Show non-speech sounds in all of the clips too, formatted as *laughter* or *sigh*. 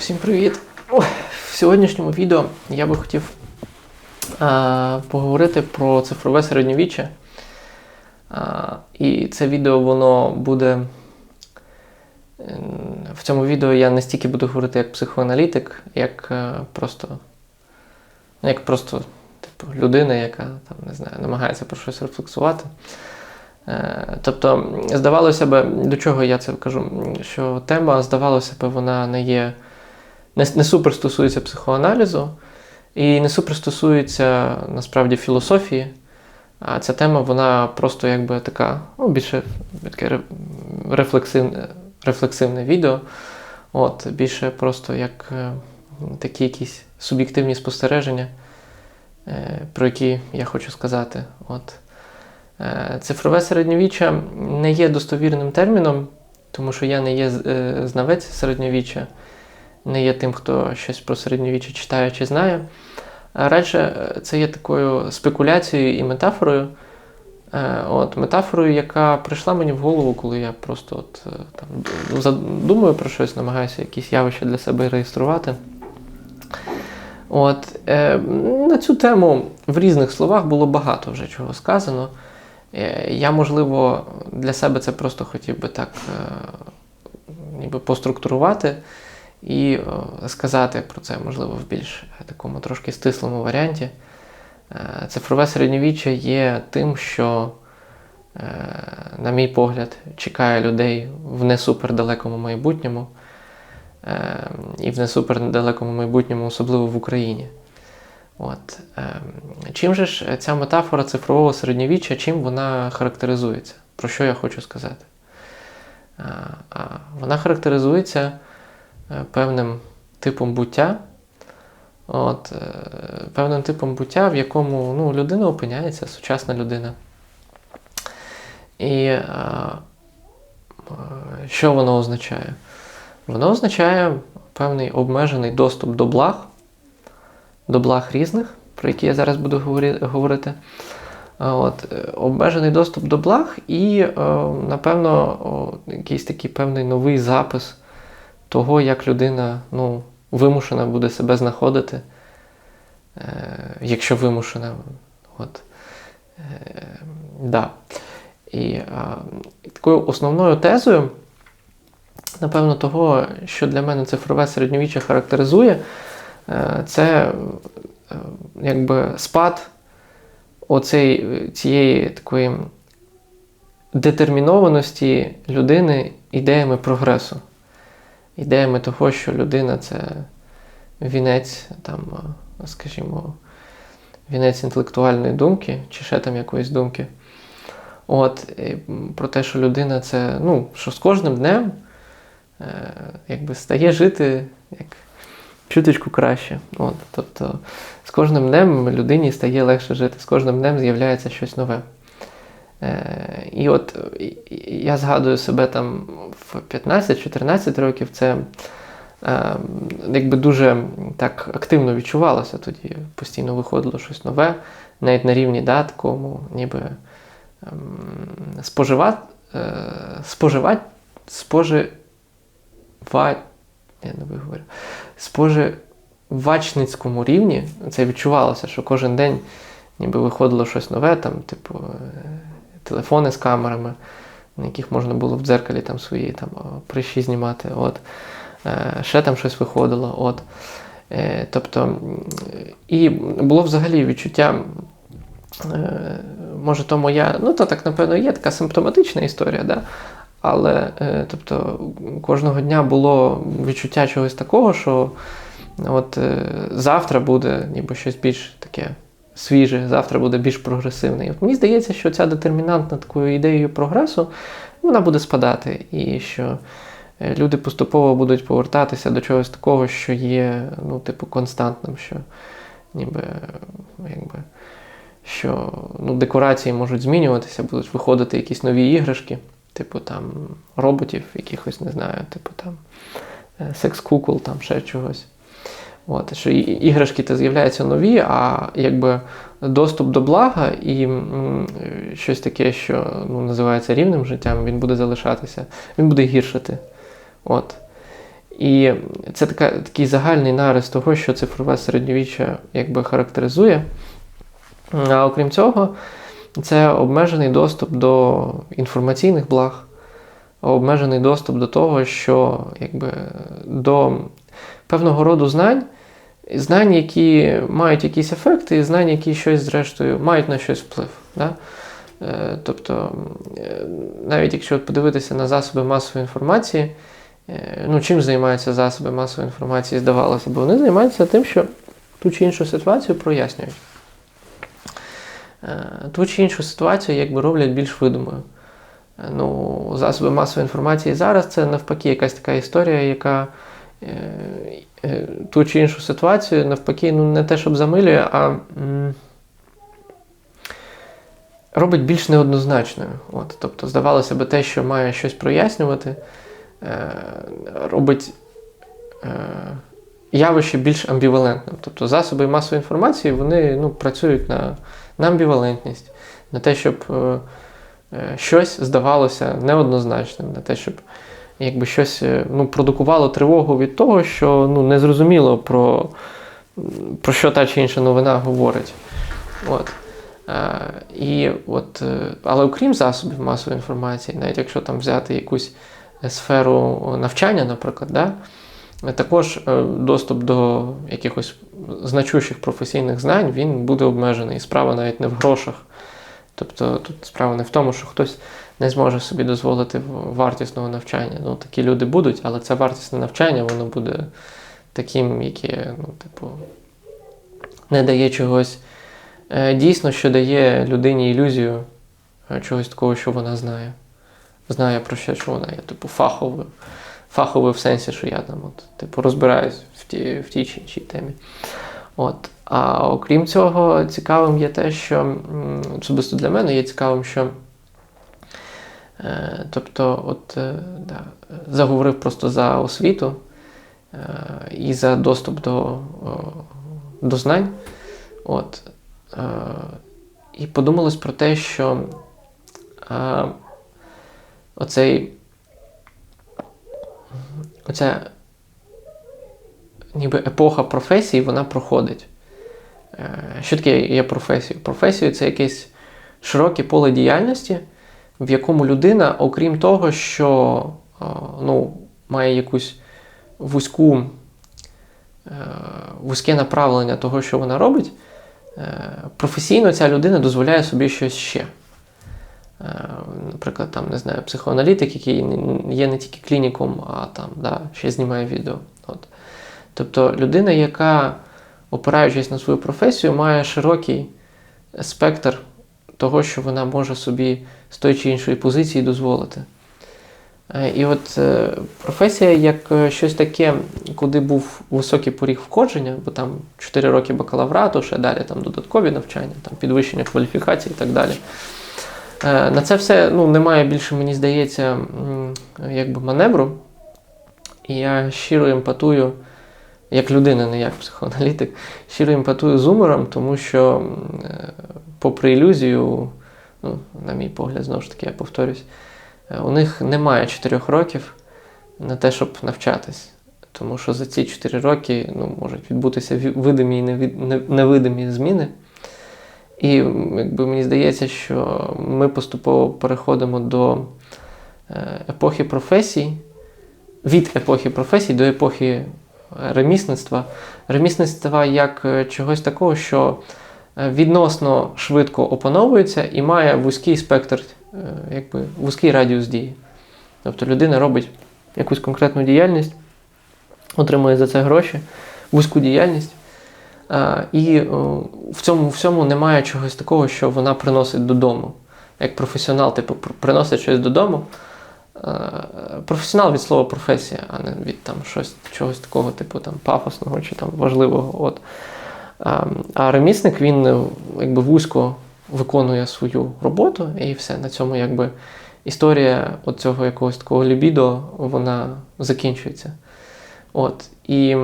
Всім привіт! В сьогоднішньому відео я би хотів е, поговорити про цифрове середньовіччя. Е, і це відео воно буде. В цьому відео я не стільки буду говорити як психоаналітик, як е, просто, ну, як просто типу, людина, яка там, не знаю, намагається про щось рефлексувати. Е, Тобто, здавалося б, до чого я це кажу, що тема, здавалося б, вона не є, не, не супер стосується психоаналізу і не супер стосується насправді філософії. А ця тема, вона просто якби така, ну, більше таке рефлексивне, рефлексивне відео. От, більше просто як е, такі якісь суб'єктивні спостереження, е, про які я хочу сказати. От. Е, Цифрове середньовіччя не є достовірним терміном, тому що я не є знавець середньовіччя, не є тим, хто щось про середньовіччя читає чи знає. А Радше е, це є такою спекуляцією і метафорою. Е, От, метафорою, яка прийшла мені в голову, коли я просто от, е, там, д- задумую про щось, намагаюся якісь явища для себе реєструвати. От, е, на цю тему в різних словах було багато вже чого сказано. Е, Я, можливо, для себе це просто хотів би так е, ніби поструктурувати і е, сказати про це, можливо, в більш такому трошки стислому варіанті. Е, Цифрове середньовіччя є тим, що, е, на мій погляд, чекає людей в не супердалекому майбутньому. І в не супердалекому майбутньому, особливо в Україні. От. Чим же ж ця метафора цифрового середньовіччя, чим вона характеризується? Про що я хочу сказати? Вона характеризується певним типом буття, от, е, певним типом буття, в якому ну, людина опиняється, сучасна людина. І а, е, що воно означає? Воно означає певний обмежений доступ до благ, до благ різних, про які я зараз буду говорити. От, е, обмежений доступ до благ і, е, напевно, якийсь такий певний новий запис того, як людина ну, вимушена буде себе знаходити, е, якщо вимушена. От. Е, да. І а, такою основною тезою, напевно, того, що для мене цифрове середньовіччя характеризує, е, це е, якби спад оцей, цієї такої детермінованості людини ідеями прогресу, ідеями того, що людина це вінець, там, скажімо, вінець інтелектуальної думки, чи ще там якоїсь думки. От, про те, що людина це, ну, що з кожним днем е, якби стає жити як чуточку краще. От, тобто з кожним днем людині стає легше жити, з кожним днем з'являється щось нове. Е, і от я згадую себе там в 15-14 років, це е, якби дуже так активно відчувалося тоді. Постійно виходило щось нове, навіть на рівні да, такому, ніби ем, споживати, е, споживати, споживати, я не виговорю, споживачницькому рівні це відчувалося, що кожен день ніби виходило щось нове, там, типу, телефони з камерами, на яких можна було в дзеркалі там свої там, прищі знімати. От. Е, Ще там щось виходило. От. Е, Тобто, і було взагалі відчуття. Е, Може, то моя, ну то так, напевно, є така симптоматична історія, да? але е, тобто, кожного дня було відчуття чогось такого, що от е, завтра буде ніби щось більш таке свіже, завтра буде більш прогресивне. І от мені здається, що ця детермінантна такою ідеєю прогресу вона буде спадати, і що е, люди поступово будуть повертатися до чогось такого, що є, ну, типу, константним, що ніби якби. Що ну, декорації можуть змінюватися, будуть виходити якісь нові іграшки, типу там роботів, якихось, не знаю, типу там е, секс-кукол, там ще чогось. От, що іграшки то з'являються нові, а якби доступ до блага і щось таке, що ну, називається рівним життям, він буде залишатися, він буде гіршити. От. І це така, такий загальний нарис того, що цифрове середньовіччя якби характеризує. А окрім цього, це обмежений доступ до інформаційних благ, обмежений доступ до того, що якби, до певного роду знань, знань, які мають якісь ефекти, і знань, які щось, зрештою, мають на щось вплив. Да? Е, Тобто, е, навіть якщо подивитися на засоби масової інформації, е, ну, чим займаються засоби масової інформації, здавалося б, вони займаються тим, що ту чи іншу ситуацію прояснюють. Ту чи іншу ситуацію якби роблять більш видимою. Ну, засоби масової інформації зараз це навпаки якась така історія, яка ту чи іншу ситуацію навпаки, ну не те, щоб замилює, а робить більш неоднозначною. От, тобто, здавалося б, те, що має щось прояснювати, е, робить е, явище більш амбівалентним. Тобто засоби масової інформації вони ну, працюють на, на амбівалентність, на те, щоб е, е, щось здавалося неоднозначним, на те, щоб якби щось е, ну, продукувало тривогу від того, що ну, незрозуміло про, про що та чи інша новина говорить. От. Е, і от, е, але окрім засобів масової інформації, навіть якщо там взяти якусь сферу навчання, наприклад, да, також доступ до якихось значущих професійних знань він буде обмежений. І справа навіть не в грошах. Тобто тут справа не в тому, що хтось не зможе собі дозволити вартісного навчання. Ну, такі люди будуть, але це вартісне навчання, воно буде таким, яке, ну, типу, не дає чогось е, дійсно, що дає людині ілюзію е, чогось такого, що вона знає. Знає про що, що вона є, типу, фаховою. Фаховою в сенсі, що я там от, типу, розбираюсь в тій, в тій чи іншій темі. От. А окрім цього, цікавим є те, що особисто для мене є цікавим, що тобто, от, е, да, заговорив просто за освіту е, і за доступ до, до знань. От, е, і подумалось про те, що е, оцей оця ніби епоха професій, вона проходить. Е, Що таке є професією? Професією це якесь широке поле діяльності, в якому людина, окрім того, що ну, має якусь вузьку, е, вузьке направлення того, що вона робить, е, професійно ця людина дозволяє собі щось ще. Е, Наприклад, там, не знаю, психоаналітик, який є не тільки клініком, а там да, ще знімає відео. От. Тобто людина, яка, опираючись на свою професію, має широкий спектр того, що вона може собі з тої чи іншої позиції дозволити. Е, І от е, професія як е, щось таке, куди був високий поріг входження, бо там 4 роки бакалаврату, ще далі там додаткові навчання, там підвищення кваліфікації і так далі. На це все ну, немає більше, мені здається, якби маневру. І я щиро емпатую, як людина, не як психоаналітик, щиро емпатую з умором, тому що, е, попри ілюзію, ну, на мій погляд, знову ж таки, я повторюсь, е, у них немає 4 років на те, щоб навчатись. Тому що за ці 4 роки ну, можуть відбутися видимі і невидимі зміни. І якби мені здається, що ми поступово переходимо до е, епохи професій, від епохи професій до епохи ремісництва. Ремісництва як е, чогось такого, що е, відносно швидко опановується і має вузький спектр, е, якби вузький радіус дії. Тобто людина робить якусь конкретну діяльність, отримує за це гроші, вузьку діяльність. І в цьому всьому немає чогось такого, що вона приносить додому. Як професіонал, типу, приносить щось додому. Е, Професіонал від слова професія, а не від там щось, чогось такого, типу там пафосного чи там важливого. От. А, а ремісник він е, якби вузько виконує свою роботу, і все. На цьому якби історія цього якогось такого лібідо, вона закінчується. От. І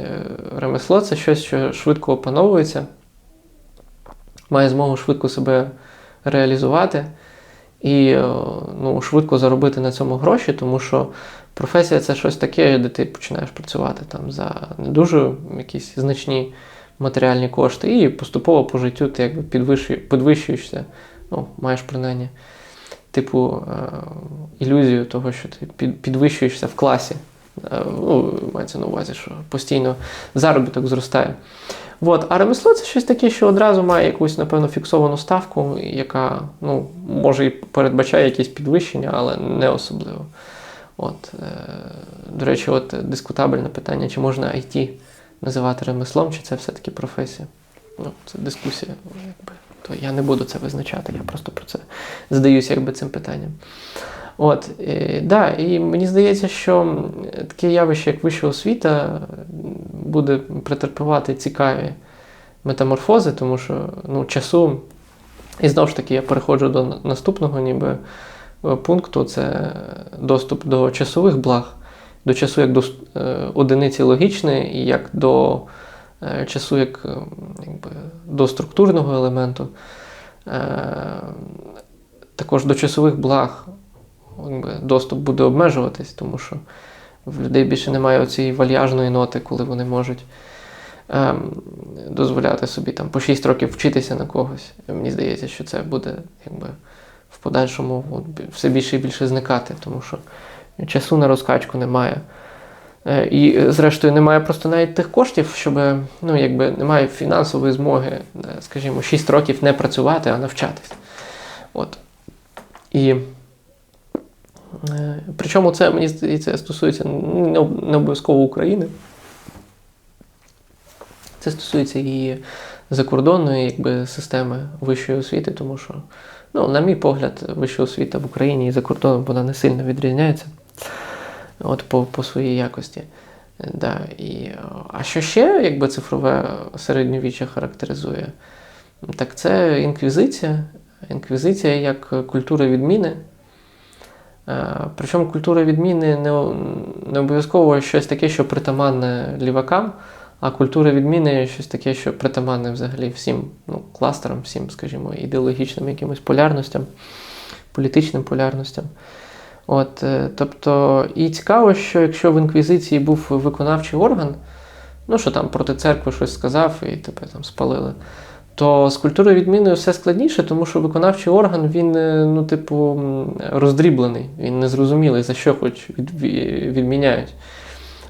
е, ремесло це щось, що швидко опановується, має змогу швидко себе реалізувати. І е, ну, швидко заробити на цьому гроші, тому що професія це щось таке, де ти починаєш працювати там за не дуже якісь значні матеріальні кошти, і поступово по життю ти якби підвищує- підвищуєшся, ну, маєш принаймні, типу, е, ілюзію того, що ти під- підвищуєшся в класі. Е, Ну, мається на увазі, що постійно заробіток зростає. От, а ремесло це щось таке, що одразу має якусь, напевно, фіксовану ставку, яка ну, може і передбачає якісь підвищення, але не особливо. От, е, до речі, от дискутабельне питання, чи можна IT називати ремеслом, чи це все-таки професія. Ну, це дискусія, якби, то я не буду це визначати, я просто про це задаюся якби, цим питанням. От, і, да, і мені здається, що таке явище, як вища освіта, буде претерпівати цікаві метаморфози, тому що ну, часу, і знову ж таки, я переходжу до наступного ніби е, пункту: це доступ до часових благ, до часу як до е, одиниці логічної, і як до е, часу як е, якби, до структурного елементу. Е, також до часових благ доступ буде обмежуватись, тому що в людей більше немає цієї вальяжної ноти, коли вони можуть ем, дозволяти собі там по 6 років вчитися на когось. Мені здається, що це буде якби, в подальшому от, все більше і більше зникати, тому що часу на розкачку немає. Е, І, е, зрештою, немає просто навіть тих коштів, щоб ну, якби немає фінансової змоги, е, скажімо, 6 років не працювати, а навчатись. От. І Причому це, мені здається, стосується не обов'язково України. Це стосується і закордонної якби, системи вищої освіти, тому що, ну, на мій погляд, вища освіта в Україні і за кордоном вона не сильно відрізняється от, по, по своїй якості. Е, Да, і, е, а що ще якби, цифрове середньовіччя характеризує? Так це інквізиція. Інквізиція як культура відміни. Е, Причому культура відміни не, не обов'язково щось таке, що притаманне лівакам, а культура відміни щось таке, що притаманне взагалі всім ну, кластерам, всім, скажімо, ідеологічним якимось полярностям, політичним полярностям. От, е, тобто, і цікаво, що якщо в інквізиції був виконавчий орган, ну що там проти церкви щось сказав і тебе там спалили. То з культурою відміною все складніше, тому що виконавчий орган він, е, ну, типу, роздріблений, він незрозумілий, за що хоч від, відміняють.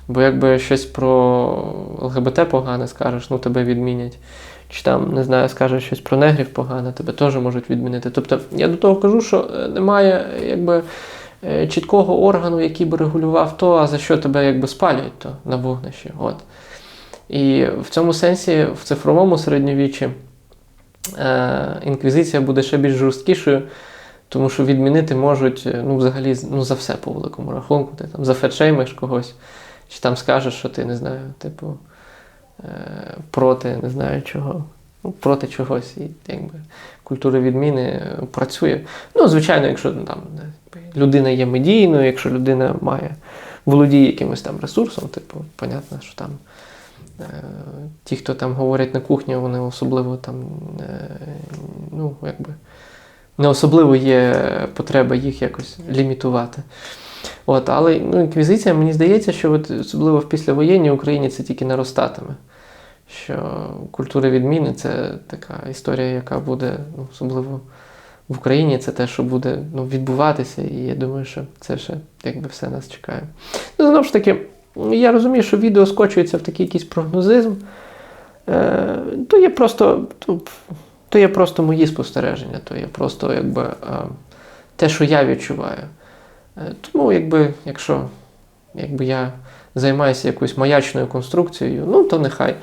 Бо якби щось про ЛГБТ погане скажеш, ну тебе відмінять. Чи там, не знаю, скажеш щось про негрів погане, тебе теж можуть відмінити. Тобто, я до того кажу, що е, немає якби, е, чіткого органу, який би регулював то, а за що тебе якби спалюють то на вогнищі. От. І в цьому сенсі в цифровому середньовіччі інквізиція буде ще більш жорсткішою, тому що відмінити можуть е, ну, взагалі ну, за все по великому рахунку. Ти там зафетшеймиш когось, чи там скажеш, що ти не знаю, типу, е, проти не знаю чого. Ну, проти чогось. І якби культура відміни е, працює. Ну, звичайно, якщо ну, там людина є медійною, якщо людина має володіє якимось там ресурсом, типу, понятно, що там. Е, Ті, хто там говорять на кухні, вони особливо там, е, ну, якби, не особливо є потреба їх якось лімітувати. От, але ну, інквізиція, мені здається, що от, особливо в післявоєнній Україні це тільки наростатиме. Що культура відміни це така історія, яка буде, ну, особливо в Україні, це те, що буде ну, відбуватися, і я думаю, що це ще якби все нас чекає. Ну, знову ж таки, я розумію, що відео скочується в такий якийсь прогнозизм. Е, то є просто, то, є просто мої спостереження, то є просто якби, е, те, що я відчуваю. Е, тому, якби, якщо якби я займаюся якоюсь маячною конструкцією, ну то нехай.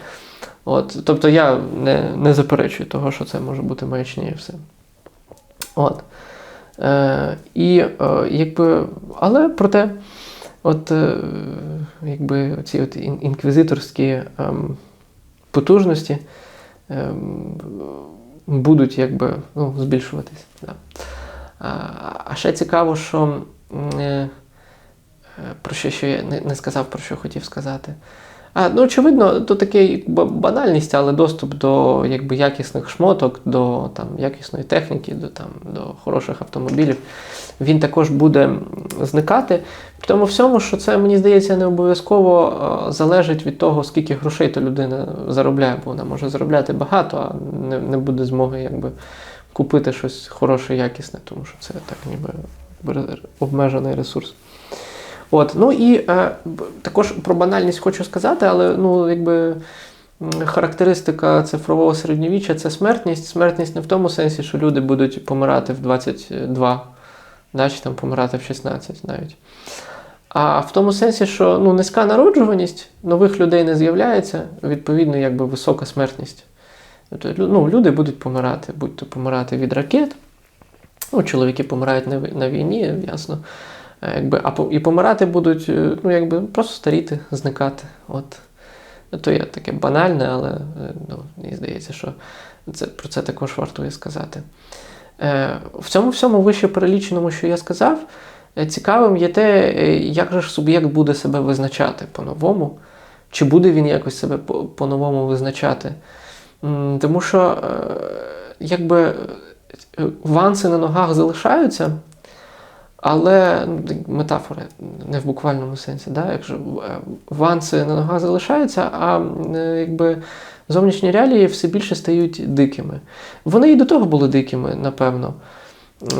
От, тобто я не, не заперечую того, що це може бути маячня і все. От. Е, і, е, якби, але проте, от, е, якби ці от інквізиторські ем, потужності ем, будуть якби, ну, збільшуватись. Да. А, ще цікаво, що е, е, про що, що я не сказав, про що хотів сказати. Ну, очевидно, то таке ба- банальність, але доступ до якби, якісних шмоток, до там, якісної техніки, до, там, до хороших автомобілів, він також буде зникати. При тому всьому, що це, мені здається, не обов'язково залежить від того, скільки грошей то людина заробляє, бо вона може заробляти багато, а не, не буде змоги якби, купити щось хороше, якісне, тому що це так ніби обмежений ресурс. От, ну і е, також про банальність хочу сказати, але ну, якби. Характеристика цифрового середньовіччя це смертність. Смертність не в тому сенсі, що люди будуть помирати в 22, да, чи там помирати в 16 навіть. А в тому сенсі, що ну, низька народжуваність, нових людей не з'являється, відповідно, якби висока смертність. Тобто, ну, люди будуть помирати, будь-то помирати від ракет. Ну, чоловіки помирають на війні, ясно. Е, Якби, а і помирати будуть, е, ну, якби просто старіти, зникати. От. То є таке банальне, але е, ну, мені здається, що це, про це також вартує сказати. Е, в цьому всьому вище переліченому, що я сказав, цікавим є те, як же ж суб'єкт буде себе визначати по-новому, чи буде він якось себе по- по-новому визначати. Тому що якби ванси на ногах залишаються, але ну, метафори не в буквальному сенсі. Да? Якщо е, ванси на ногах залишаються, а е, якби зовнішні реалії все більше стають дикими. Вони і до того були дикими, напевно.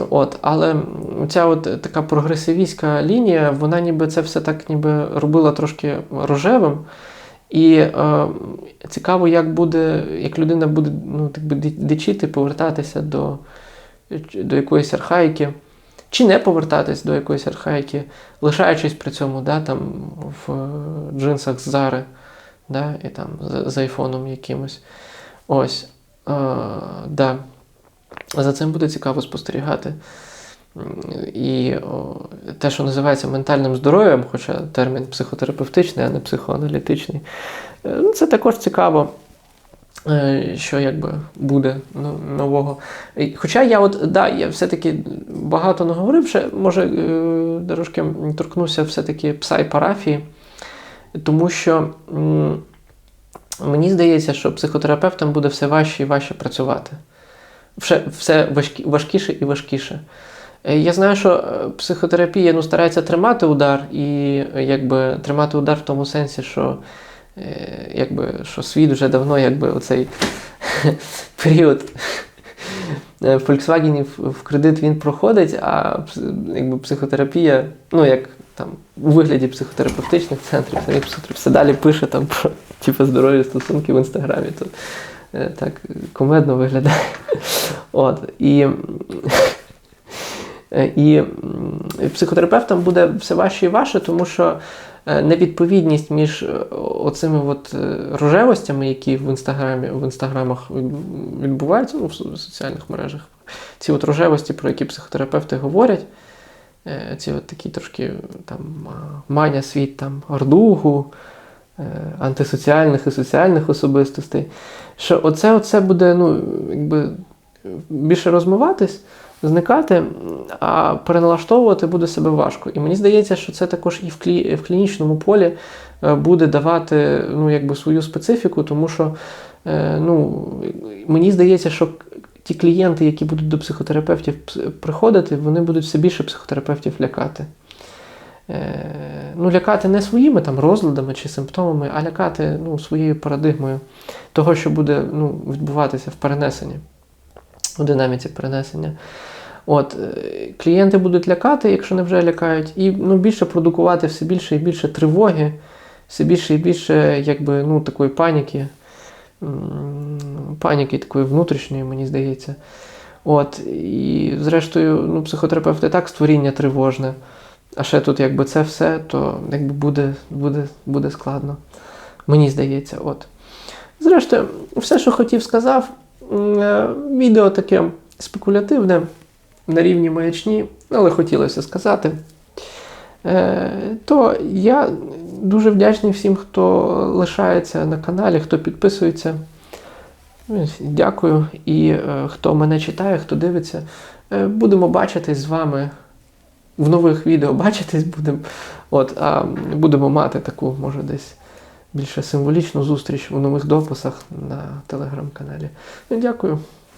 От, але ця от така прогресивістська лінія, вона ніби це все так ніби робила трошки рожевим. І е, цікаво, як буде, як людина буде ну, так би, дичити, повертатися до, до якоїсь архаїки, чи не повертатись до якоїсь архаїки, лишаючись при цьому да, там, в е, джинсах з Зари, да, і там з, айфоном якимось. Ось. Е, да. За цим буде цікаво спостерігати. І те, що називається ментальним здоров'ям, хоча термін психотерапевтичний, а не психоаналітичний, е, ну, це також цікаво, що якби буде ну, нового. Хоча я от, да, я все-таки багато не говорив, ще, може, е, трошки торкнуся все-таки пса і парафії, тому що мені здається, що психотерапевтам буде все важче і важче працювати все, все важкі, важкіше і важкіше. Е, Я знаю, що е, психотерапія ну, старається тримати удар, і е, якби тримати удар в тому сенсі, що, е, якби, що світ вже давно якби, оцей *laughs* період е, Volkswagen в- кредит він проходить, а якби, психотерапія, ну як там у вигляді психотерапевтичних центрів, самих все далі пише там про типу, здорові стосунки в інстаграмі. То, е, так комедно виглядає. *laughs* От, і, е, *laughs* і психотерапевтам буде все важче і важче, тому що е, невідповідність між е, оцими от е, рожевостями, які в інстаграмі, в інстаграмах відбуваються, ну, в соціальних мережах, ці от рожевості, про які психотерапевти говорять, е, ці от такі трошки там маня світ там ордугу, е, антисоціальних і соціальних особистостей. Що оце, оце буде ну, якби, більше розмиватись, зникати, а переналаштовувати буде себе важко. І мені здається, що це також і в, клі, в клінічному полі е, буде давати ну, якби, свою специфіку, тому що е, ну, мені здається, що ті клієнти, які будуть до психотерапевтів приходити, вони будуть все більше психотерапевтів лякати. Е, Ну, лякати не своїми там розладами чи симптомами, а лякати ну, своєю парадигмою того, що буде ну, відбуватися в перенесенні, у динаміці перенесення. От, е, клієнти будуть лякати, якщо не вже лякають, і ну, більше продукувати все більше і більше тривоги, все більше і більше якби, ну, такої паніки, паніки такої внутрішньої, мені здається. От, і зрештою, ну, психотерапевт і так створіння тривожне. А ще тут, якби це все, то якби буде, буде, буде складно. Мені здається, от. Зрештою, все, що хотів, сказав. Е, Відео таке спекулятивне на рівні маячні, але хотілося сказати. Е, То я дуже вдячний всім, хто лишається на каналі, хто підписується. Дякую. І е, хто мене читає, хто дивиться. Будемо бачитись з вами в нових відео. *laughs* Бачитись будемо. От, а будемо мати таку, може, десь більше символічну зустріч у нових дописах на телеграм-каналі. Ну, дякую.